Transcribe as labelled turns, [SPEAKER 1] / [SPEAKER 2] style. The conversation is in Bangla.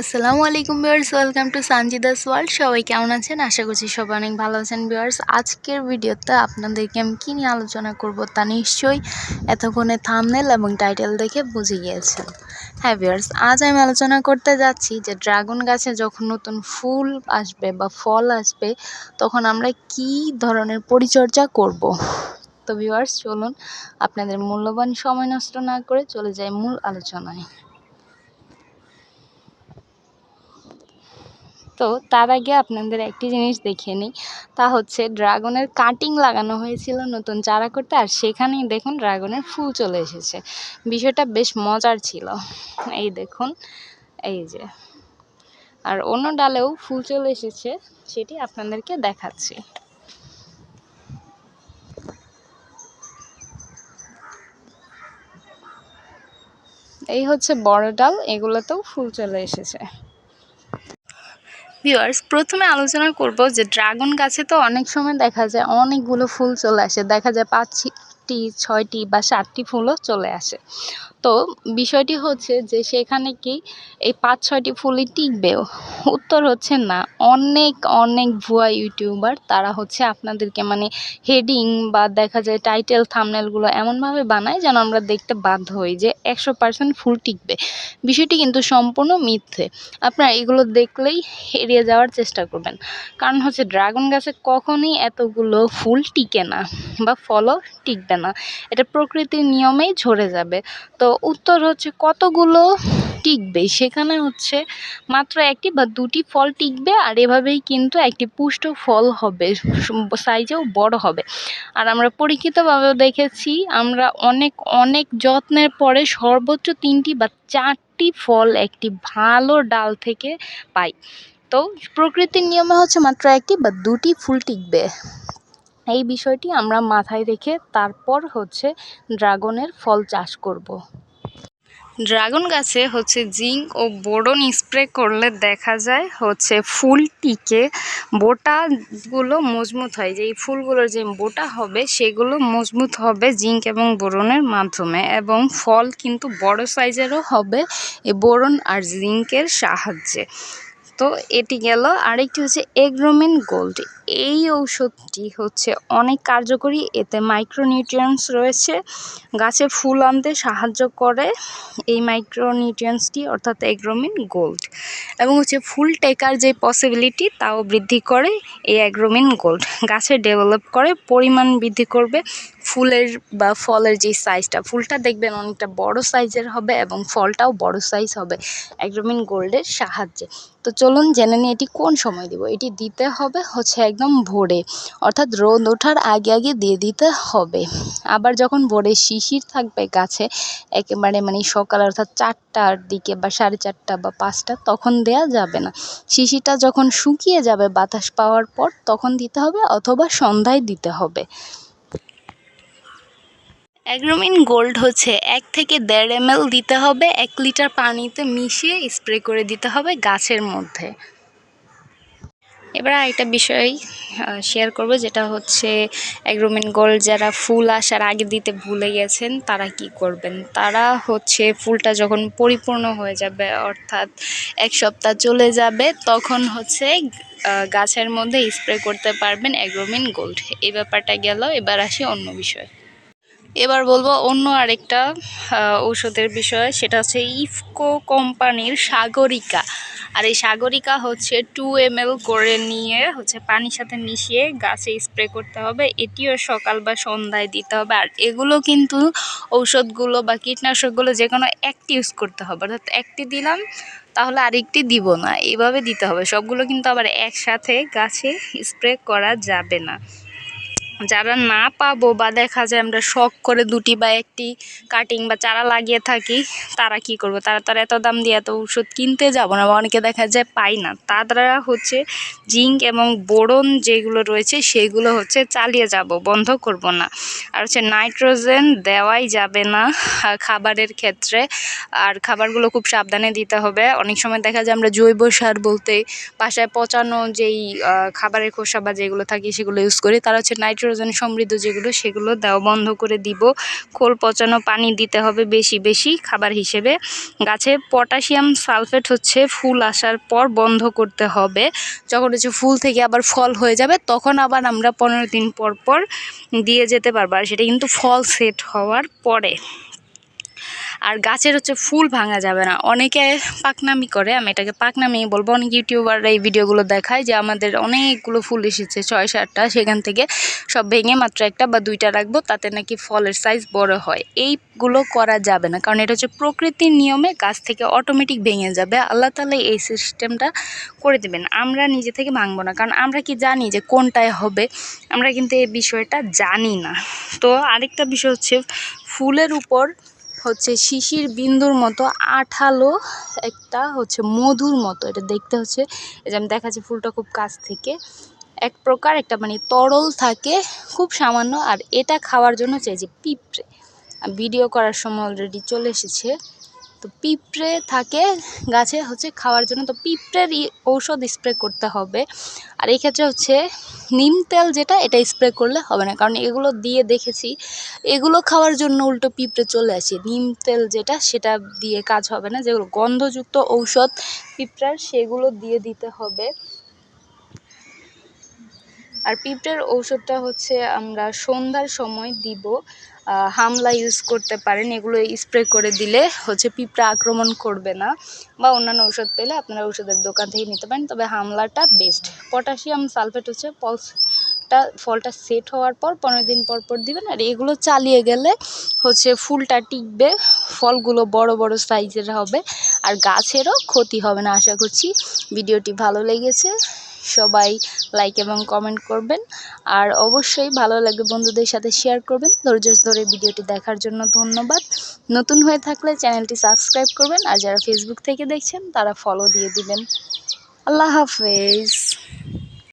[SPEAKER 1] আসসালামু আলাইকুম viewers, welcome to Sanjida's world. সবাই কেমন আছেন? আশা করছি সবাই অনেক ভালো আছেন ভিউয়ার্স। আজকের ভিডিওতে আপনাদেরকে আমি কী নিয়ে আলোচনা করব তা নিশ্চয়ই এতক্ষণে থামনেল এবং টাইটেল দেখে বুঝে গিয়েছেন। হ্যাঁ ভিউয়ার্স, আজ আমি আলোচনা করতে যাচ্ছি যে ড্রাগন গাছে যখন নতুন ফুল আসবে বা ফল আসবে, তখন আমরা কী ধরনের পরিচর্যা করব। তো ভিউয়ার্স, চলুন আপনাদের মূল্যবান সময় নষ্ট না করে চলে যাই মূল আলোচনায়। তো তার আগে আপনাদের একটি জিনিস দেখিয়ে নিই। তা হচ্ছে ড্রাগনের কাটিং লাগানো হয়েছিল নতুন চারা করতে, আর সেখানেই দেখুন ড্রাগনের ফুল চলে এসেছে। বিষয়টা বেশ মজার ছিল। এই দেখুন, এই যে। আর অন্য ডালেও ফুল চলে এসেছে, সেটি আপনাদেরকে দেখাচ্ছি। এই হচ্ছে বড় ডাল, এগুলোতেও ফুল চলে এসেছে। ভিউয়ার্স প্রথমে আলোচনা করব যে ড্রাগন গাছে তো অনেক সময় দেখা যায় অনেকগুলো ফুল চলে আসে। দেখা যায় পাঁচটি, ছয়টি বা সাতটি ফুলও চলে আসে। তো বিষয়টি হচ্ছে যে সেখানে কি এই পাঁচ, ছয়টি ফুলই টিকবেও? উত্তর হচ্ছে না। অনেক অনেক ভুয়া ইউটিউবার তারা হচ্ছে আপনাদেরকে মানে হেডিং বা দেখা যায় টাইটেল, থামনেলগুলো এমনভাবে বানায় যেন আমরা দেখতে বাধ্য হই যে একশো পার্সেন্ট ফুল টিকবে। বিষয়টি কিন্তু সম্পূর্ণ মিথ্যে। আপনারা এগুলো দেখলেই এড়িয়ে যাওয়ার চেষ্টা করবেন। কারণ হচ্ছে ড্রাগন গাছে কখনই এতগুলো ফুল টিকে না বা ফলও টিকবে না এটা প্রকৃতির নিয়মেই ঝরে যাবে। তো উত্তর হচ্ছে কতগুলো টিকবে? সেখানে হচ্ছে মাত্র একটি বা দুটি ফল টিকবে আর এভাবেই কিন্তু একটি পুষ্ট ফল হবে, সাইজেও বড় হবে। আর আমরা পরীক্ষিতভাবেও দেখেছি, আমরা অনেক অনেক যত্নের পরে সর্বোচ্চ তিনটি বা চারটি ফল একটি ভালো ডাল থেকে পাই। তো প্রকৃতির নিয়মে হচ্ছে মাত্র একটি বা দুটি ফুল টিকবে। এই বিষয়টি আমরা মাথায় রেখে তারপর হচ্ছে ড্রাগনের ফল চাষ করব। ড্রাগন গাছে হচ্ছে জিঙ্ক ও বোরন স্প্রে করলে দেখা যায় হচ্ছে ফুল টিকে বোটাগুলো মজবুত হয়। যে এই ফুলগুলোর যে বোটা হবে, সেগুলো মজবুত হবে জিঙ্ক এবং বোরনের মাধ্যমে এবং ফল কিন্তু বড় সাইজেরও হবে। বোরন আর জিঙ্কের সাহায্যে। তো এটি গেল। আরেকটি হচ্ছে এগ্রোমিন গোল্ড। এই ঔষধটি হচ্ছে অনেক কার্যকরী, এতে মাইক্রোনিউট্রিয়েন্টস রয়েছে। গাছে ফুল আনতে সাহায্য করে এই মাইক্রোনিউট্রিয়েন্টসটি অর্থাৎ এগ্রোমিন গোল্ড। এবং হচ্ছে ফুল টেকার যে পসিবিলিটি তাও বৃদ্ধি করে এই অ্যাগ্রোমিন গোল্ড। গাছে ডেভেলপ করে, পরিমাণ বৃদ্ধি করবে ফুলের বা ফলের যে সাইজটা ফুলটা দেখবেন অনেকটা বড় সাইজের হবে এবং ফলটাও বড় সাইজ হবে অ্যাগ্রোমিন গোল্ডের সাহায্যে। তো চলুন জেনে নিই এটি কোন সময় দিব। এটি দিতে হবে হচ্ছে একদম ভোরে, অর্থাৎ রোদ ওঠার আগে আগে দিয়ে দিতে হবে। আবার যখন ভোরে শিশির থাকবে গাছে, একেবারে মানে সকাল অর্থাৎ চারটার দিকে বা সাড়ে চারটা বা পাঁচটা, তখন দেয়া যাবে না। শিশিরটা যখন শুকিয়ে যাবে বাতাস পাওয়ার পর, তখন দিতে হবে অথবা সন্ধ্যায় দিতে হবে। অ্যাগ্রোমিন গোল্ড হচ্ছে এক থেকে দেড় এম দিতে হবে, এক লিটার পানিতে মিশিয়ে স্প্রে করে দিতে হবে গাছের মধ্যে। এবার আরেকটা বিষয় শেয়ার করব, যেটা হচ্ছে অ্যাগ্রোমিন গোল্ড যারা ফুল আসার আগে দিতে ভুলে গেছেন, তারা কি করবেন? তারা হচ্ছে ফুলটা যখন পরিপূর্ণ হয়ে যাবে, অর্থাৎ এক সপ্তাহ চলে যাবে, তখন হচ্ছে গাছের মধ্যে স্প্রে করতে পারবেন অ্যাগ্রোমিন গোল্ড। এই ব্যাপারটা গেল, এবার আসি অন্য বিষয়। এবার বলব অন্য আরেকটা ঔষধের বিষয়, সেটা হচ্ছে ইফকো কোম্পানির সাগরিকা। আর এই সাগরিকা হচ্ছে টু এম করে নিয়ে হচ্ছে পানির সাথে মিশিয়ে গাছে স্প্রে করতে হবে। এটিও সকাল বা সন্ধ্যায় দিতে হবে। আর এগুলো কিন্তু ঔষধগুলো বা কীটনাশকগুলো যে কোনো একটি ইউজ করতে হবে। অর্থাৎ একটি দিলাম, তাহলে আরেকটি দিব না। এভাবে দিতে হবে। সবগুলো কিন্তু আবার একসাথে গাছে স্প্রে করা যাবে না। যারা না পাবো বা দেখা যায় আমরা শখ করে দুটি বা একটি কাটিং বা চারা লাগিয়ে থাকি, তারা কি করব? তারা তারা এত দাম দিয়ে এত ওষুধ কিনতে যাব না বা অনেকে দেখা যায় পাই না। তারা হচ্ছে জিঙ্ক এবং বোরন যেগুলো রয়েছে, সেগুলো হচ্ছে চালিয়ে যাব, বন্ধ করব না। আর হচ্ছে নাইট্রোজেন দেওয়াই যাবে না খাবারের ক্ষেত্রে। আর খাবারগুলো খুব সাবধানে দিতে হবে। অনেক সময় দেখা যায় আমরা জৈব সার বলতে বাসায় পচানো যেই খাবারের খোসা বা যেগুলো থাকে, সেগুলো ইউজ করি। তারা হচ্ছে নাইট্রো নাইট্রোজেন সমৃদ্ধ যেগুলো, সেগুলো দেওয়া বন্ধ করে দিব। খোল পচানো পানি দিতে হবে বেশি বেশি খাবার হিসেবে। গাছে পটাশিয়াম সালফেট হচ্ছে, ফুল আসার পর বন্ধ করতে হবে। যখন হচ্ছে ফুল থেকে আবার ফল হয়ে যাবে, তখন আবার আমরা পনেরো দিন পর পর দিয়ে যেতে পারব। আর সেটা কিন্তু ফল সেট হওয়ার পরে। আর গাছের হচ্ছে ফুল ভাঙা যাবে না। অনেকে পাকনামি করে, আমি এটাকে পাকনামি বলব। অনেক ইউটিউবাররা এই ভিডিওগুলো দেখায় যে আমাদের অনেকগুলো ফুল এসেছে, ছয় সাতটা, সেখান থেকে সব ভেঙে মাত্র একটা বা দুইটা রাখব, তাতে নাকি ফলের সাইজ বড় হয়। এইগুলো করা যাবে না, কারণ এটা হচ্ছে প্রকৃতির নিয়মে গাছ থেকে অটোমেটিক ভেঙে যাবে। আল্লাহ তালা এই সিস্টেমটা করে দেবেন। আমরা নিজে থেকে ভাঙবো না, কারণ আমরা কি জানি যে কোনটায় হবে, আমরা কিন্তু এই বিষয়টা জানি না। তো আরেকটা বিষয় হচ্ছে ফুলের উপর হচ্ছে শিশির বিন্দুর মতো আঠালো একটা হচ্ছে মধুর মতো। এটা দেখতে হচ্ছে, এই যে আমি দেখাচ্ছি ফুলটা খুব কাছ থেকে। এক প্রকার একটা মানে তরল থাকে, খুব সামান্য, আর এটা খাওয়ার জন্য চাই যে পিঁপড়ে। ভিডিও করার সময় অলরেডি চলে এসেছে। তো পিঁপড়ে থাকে, গাছে হচ্ছে খাওয়ার জন্য, তো পিঁপড়ের ঔষধ স্প্রে করতে হবে। আর এই ক্ষেত্রে হচ্ছে নিম তেল যেটা, এটা স্প্রে করলে হবে না। কারণ এগুলো দিয়ে দেখেছি, এগুলো খাওয়ার জন্য উল্টো পিঁপড়ে চলে আসে। নিম তেল যেটা, সেটা দিয়ে কাজ হবে না। যেগুলো গন্ধযুক্ত ঔষধ, পিঁপড়ার সেগুলো দিয়ে দিতে হবে। আর পিঁপড়ের ঔষধটা হচ্ছে আমরা সন্ধ্যার সময় দিব। হামলা ইউজ করতে পারেন, এগুলো স্প্রে করে দিলে হচ্ছে পিঁপড়া আক্রমণ করবে না বা অন্যান্য ওষুধ পেলে আপনারা ওষুধের দোকান থেকে নিতে পারেন। তবে হামলাটা বেস্ট পটাশিয়াম সালফেট হচ্ছে পলসটা ফলটা সেট হওয়ার পর পনেরো দিন পর পর দিবেন আর এগুলো চালিয়ে গেলে হচ্ছে ফুলটা টিকবে, ফলগুলো বড় বড় সাইজের হবে আর গাছেরও ক্ষতি হবে না। আশা করছি ভিডিওটি ভালো লেগেছে। সবাই লাইক এবং কমেন্ট করবেন। আর অবশ্যই ভালো লাগে বন্ধুদের সাথে শেয়ার করবেন। ধৈর্য ধরে ভিডিওটি দেখার জন্য ধন্যবাদ। নতুন হয়ে থাকলে চ্যানেলটি সাবস্ক্রাইব করবেন। আর যারা ফেসবুক থেকে দেখছেন, তারা ফলো দিয়ে দিবেন। আল্লাহ হাফেজ।